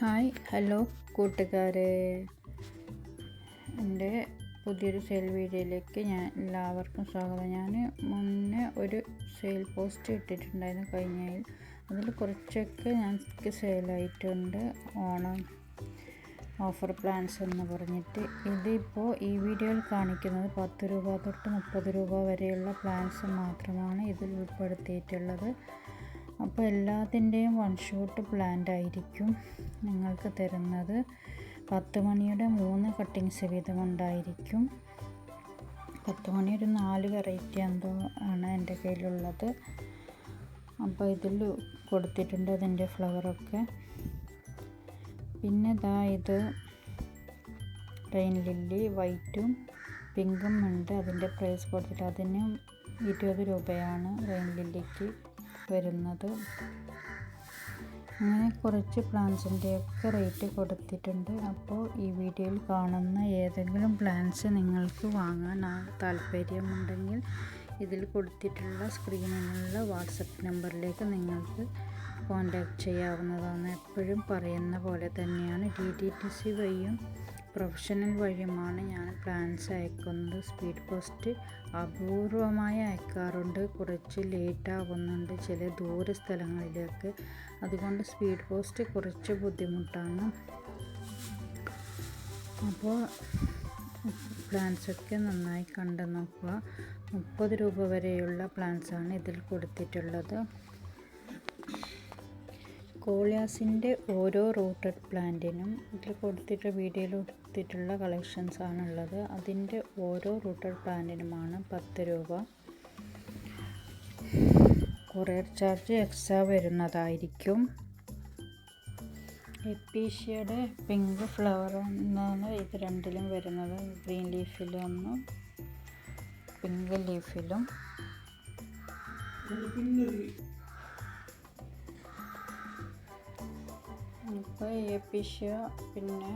Hi hello കൂട്ടുകാരെ. എന്റെ പുതിയൊരു സെയിൽ വീഡിയോയിലേക്ക് ഞാൻ എല്ലാവർക്കും സ്വാഗതം. ഞാൻ മുന്നേ ഒരു സെയിൽ പോസ്റ്റ് ഇട്ടിട്ടുണ്ടായിരുന്നു കഴിഞ്ഞാൽ അതിൽ കുറച്ചൊക്കെ ഞങ്ങൾക്ക് സെയിലായിട്ടുണ്ട്. ഓണം ഓഫർ പ്ലാൻസ് എന്ന് പറഞ്ഞിട്ട്. ഇതിപ്പോൾ ഈ വീഡിയോയിൽ കാണിക്കുന്നത് പത്ത് രൂപ തൊട്ട് മുപ്പത് രൂപ വരെയുള്ള പ്ലാൻസ് മാത്രമാണ് ഇതിൽ ഉൾപ്പെടുത്തിയിട്ടുള്ളത്. അപ്പോൾ എല്ലാത്തിന്റെയും വൺ ഷോട്ട് പ്ലാന്റ് ആയിരിക്കും നിങ്ങൾക്ക് തരുന്നത്. പത്ത് മണിയുടെ മൂന്ന് കട്ടിങ്സ് വീതം ഉണ്ടായിരിക്കും പത്ത് മണി ഒരു നാല് വെറൈറ്റി എന്തോ ആണ് എന്റെ കയ്യിലുള്ളത്. അപ്പോൾ ഇതിൽ കൊടുത്തിട്ടുണ്ട് അതിന്റെ ഫ്ലവറൊക്കെ പിന്നെ ഇതാ ഇത് റെയിൻ ലില്ലി വൈറ്റും പിങ്കും ഉണ്ട്. അതിന്റെ പ്രൈസ് കൊടുത്തിട്ട് അതിന് ഇരുപത് രൂപയാണ് റെയിൻ ലില്ലിക്ക് വരുന്നത്. അങ്ങനെ കുറച്ച് പ്ലാന്റ്സിന്റെയൊക്കെ റേറ്റ് കൊടുത്തിട്ടുണ്ട്. അപ്പോൾ ഈ വീഡിയോയിൽ കാണുന്ന ഏതെങ്കിലും പ്ലാന്റ്സ് നിങ്ങൾക്ക് വാങ്ങാൻ താല്പര്യമുണ്ടെങ്കിൽ ഇതിൽ കൊടുത്തിട്ടുള്ള സ്ക്രീനിലുള്ള വാട്സപ്പ് നമ്പറിലേക്ക് നിങ്ങൾക്ക് കോൺടാക്റ്റ് ചെയ്യാവുന്നതാണ്. എപ്പോഴും പറയുന്ന പോലെ തന്നെയാണ്. ഡി ടി ടി സി വഴിയും പ്രൊഫഷണൽ വഴിയുമാണ് ഞാൻ പ്ലാൻസ് അയക്കുന്നത്. സ്പീഡ് പോസ്റ്റ് അപൂർവമായി അയക്കാറുണ്ട്. കുറച്ച് ലേറ്റ് ആവുന്നുണ്ട് ചില ദൂര സ്ഥലങ്ങളിലേക്ക്. അതുകൊണ്ട് സ്പീഡ് പോസ്റ്റ് കുറച്ച് ബുദ്ധിമുട്ടാണ്. അപ്പോൾ പ്ലാൻസൊക്കെ നന്നായി കണ്ടു നോക്കുക മുപ്പത് രൂപ വരെയുള്ള പ്ലാൻസാണ് ഇതിൽ കൊടുത്തിട്ടുള്ളത്. കോളിയാസിന്റെ ഓരോ റൂട്ടഡ് പ്ലാന്റിനും ഇതിൽ കൊടുത്തിട്ട് വീഡിയോയിൽ കൊടുത്തിട്ടുള്ള കളക്ഷൻസ് ആണുള്ളത്. അതിന്റെ ഓരോ റൂട്ടഡ് പ്ലാന്റിനുമാണ് പത്ത് രൂപ. കൊറിയർ ചാർജ് എക്സ്ട്രാ വരുന്നതായിരിക്കും. എപ്പീഷ്യയുടെ പിങ്ക് ഫ്ലവർ എന്നാണ് ഇത് രണ്ടിലും വരുന്നത്. ഗ്രീൻ ലീഫിലും ഒന്ന് പിങ്ക് ലീഫിലും. ഇപ്പോൾ ഏപ്പിഷ്യ പിന്നെ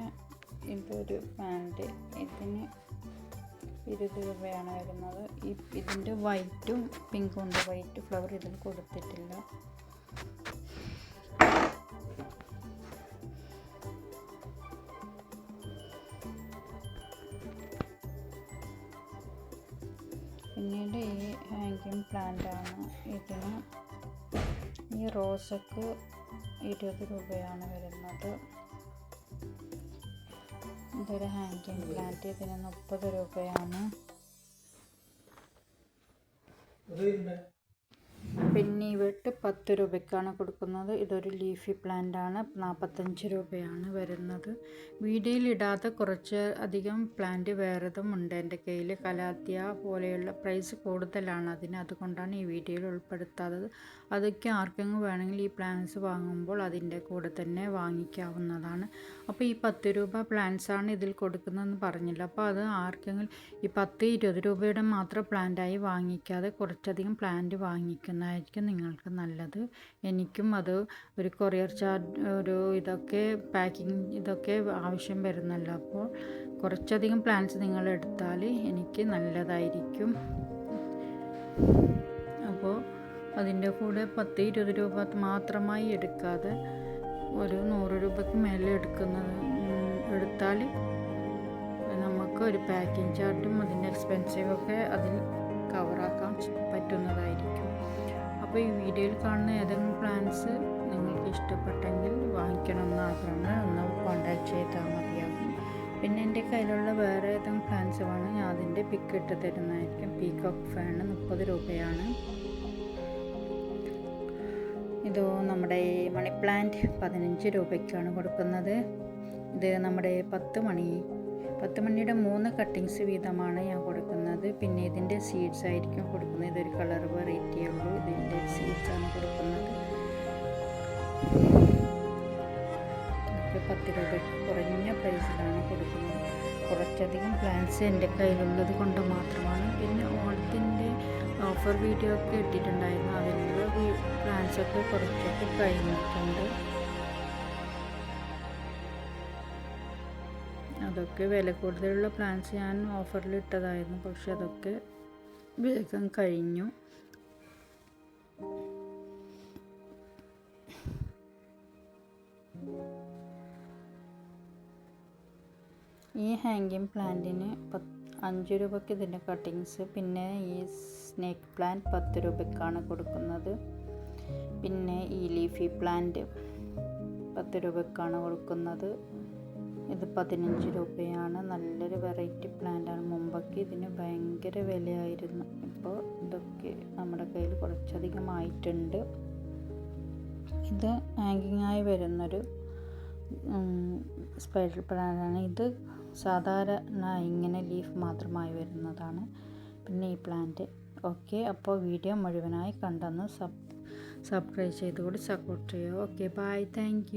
ഇതൊരു പാന്റ് ഇതിന് ഇരുപത് രൂപയാണ് വരുന്നത്. ഈ ഇതിന്റെ വൈറ്റും പിങ്കും ഉണ്ട്. വൈറ്റ് ഫ്ലവർ ഇതിൽ കൊടുത്തിട്ടില്ല. പിന്നീട് ഈ ഹാങ്കിങ് പ്ലാന്റ് ആണ്. ഇതിന് ഈ റോസക്ക് ഇരുപത് രൂപയാണ് വരുന്നത്. ഇതൊരു ഹാങ്കിങ് പ്ലാന്റ് ഇതിന് മുപ്പത് രൂപയാണ്. പിന്നെ വെട്ട് പത്ത് രൂപയ്ക്കാണ് കൊടുക്കുന്നത്. ഇതൊരു ലീഫി പ്ലാന്റ് ആണ്. നാൽപ്പത്തഞ്ച് രൂപയാണ് വരുന്നത്. വീഡിയോയിൽ ഇടാതെ കുറച്ച് അധികം പ്ലാന്റ് വേറെതും ഉണ്ട് എന്റെ കയ്യിൽ. കലാത്തിയ പോലെയുള്ള പ്രൈസ് കൂടുതലാണ് അതിന്. അതുകൊണ്ടാണ് ഈ വീഡിയോയിൽ ഉൾപ്പെടുത്താത്തത്. അതൊക്കെ ആർക്കെങ്കിലും വേണമെങ്കിൽ ഈ പ്ലാന്റ്സ് വാങ്ങുമ്പോൾ അതിന്റെ കൂടെ തന്നെ വാങ്ങിക്കാവുന്നതാണ്. അപ്പോൾ ഈ പത്ത് രൂപ പ്ലാന്റ്സ് ആണ് ഇതിൽ കൊടുക്കുന്നതെന്ന് പറഞ്ഞില്ല. അപ്പോൾ അത് ആർക്കെങ്കിലും ഈ പത്ത് ഇരുപത് രൂപയുടെ മാത്രം പ്ലാന്റായി വാങ്ങിക്കാതെ കുറച്ചധികം പ്ലാന്റ് വാങ്ങിക്കുന്നതായിരിക്കും നിങ്ങൾക്ക് നല്ലത്. എനിക്കും അത് ഒരു കൊറിയർ ചാർജ് ഒരു ഇതൊക്കെ പാക്കിങ് ഇതൊക്കെ ആവശ്യം വരുന്നല്ലോ. അപ്പോൾ കുറച്ചധികം പ്ലാൻസ് നിങ്ങൾ എടുത്താൽ എനിക്ക് നല്ലതായിരിക്കും. അപ്പോൾ അതിന്റെ കൂടെ പത്ത് ഇരുപത് രൂപ മാത്രമായി എടുക്കാതെ ഒരു നൂറ് രൂപയ്ക്ക് മേലെ എടുക്കുന്നത് എടുത്താൽ നമുക്ക് ഒരു പാക്കിംഗ് ചാർട്ടും അതിന്റെ എക്സ്പെൻസീവൊക്കെ അതിൽ കവറാക്കാൻ പറ്റുന്നതായിരിക്കും. അപ്പോൾ ഈ വീഡിയോയിൽ കാണുന്ന ഏതെങ്കിലും പ്ലാൻസ് നിങ്ങൾക്ക് ഇഷ്ടപ്പെട്ടെങ്കിൽ വാങ്ങിക്കണമെന്ന് ആഗ്രഹമാണ് ഒന്ന് കോൺടാക്ട് ചെയ്താൽ മതിയാകും. പിന്നെ എന്റെ കയ്യിലുള്ള വേറെ ഏതെങ്കിലും പ്ലാൻസ് വേണം ഞാൻ അതിന്റെ പിക്ക് ഇട്ട് തരുന്നതായിരിക്കും. പീക്കോക്ക് ഫാൻ മുപ്പത് രൂപയാണ്. ഇത് നമ്മുടെ മണി പ്ലാന്റ് പതിനഞ്ച് രൂപയ്ക്കാണ് കൊടുക്കുന്നത്. ഇത് നമ്മുടെ പത്ത് മണി പത്ത് മണിയുടെ മൂന്ന് കട്ടിങ്സ് വീതമാണ് ഞാൻ കൊടുക്കുന്നത്. പിന്നെ ഇതിന്റെ സീഡ്സ് ആയിരിക്കും കൊടുക്കുന്നത്. ഇതൊരു കളർ വെറൈറ്റിയേ ഉള്ളൂ. ഇതിന്റെ ആണ് കൊടുക്കുന്നത്. പത്ത് രൂപയ്ക്ക് കുറഞ്ഞ പ്രൈസിലാണ് കൊടുക്കുന്നത്. കുറച്ചധികം പ്ലാൻസ് എന്റെ കയ്യിലുള്ളത് കൊണ്ട് മാത്രമാണ്. പിന്നെ ഓണത്തിന്റെ ഓഫർ വീഡിയോ ഒക്കെ ഇട്ടിട്ടുണ്ടായിരുന്നു. അതിലുള്ള പ്ലാൻസൊക്കെ കുറച്ചൊക്കെ കഴിഞ്ഞിട്ടുണ്ട്. അതൊക്കെ വില കൂടുതലുള്ള പ്ലാൻസ് ഞാൻ ഓഫറിൽ ഇട്ടതായിരുന്നു. പക്ഷെ അതൊക്കെ വേഗം കഴിഞ്ഞു. ഈ ഹാങ്കിങ് പ്ലാന്റിന് പത്ത് അഞ്ച് രൂപയ്ക്ക് ഇതിന്റെ കട്ടിങ്സ് പിന്നെ ഈ സ്നേക്ക് പ്ലാന്റ് പത്ത് രൂപയ്ക്കാണ് കൊടുക്കുന്നത്. പിന്നെ ഈ ലീഫി പ്ലാന്റ് പത്ത് രൂപയ്ക്കാണ് കൊടുക്കുന്നത്. ഇത് പതിനഞ്ച് രൂപയാണ്. നല്ലൊരു വെറൈറ്റി പ്ലാന്റാണ് മുമ്പൊക്കെ ഇതിന് ഭയങ്കര വിലയായിരുന്നു. ഇപ്പോൾ ഇതൊക്കെ നമ്മുടെ കയ്യിൽ കുറച്ചധികം ആയിട്ടുണ്ട്. ഇത് ഹാങ്കിങ് ആയി വരുന്നൊരു സ്പൈഡർ പ്ലാന്റാണ് ഇത് സാധാരണ ഇങ്ങനെ ലീഫ് മാത്രമായി വരുന്നതാണ്. പിന്നെ ഈ പ്ലാന്റ് ഓക്കെ അപ്പോൾ വീഡിയോ മുഴുവനായി കണ്ടെന്ന് സബ് സബ്സ്ക്രൈബ് ചെയ്തുകൂടി സപ്പോർട്ട് ചെയ്യുക. Okay bye thank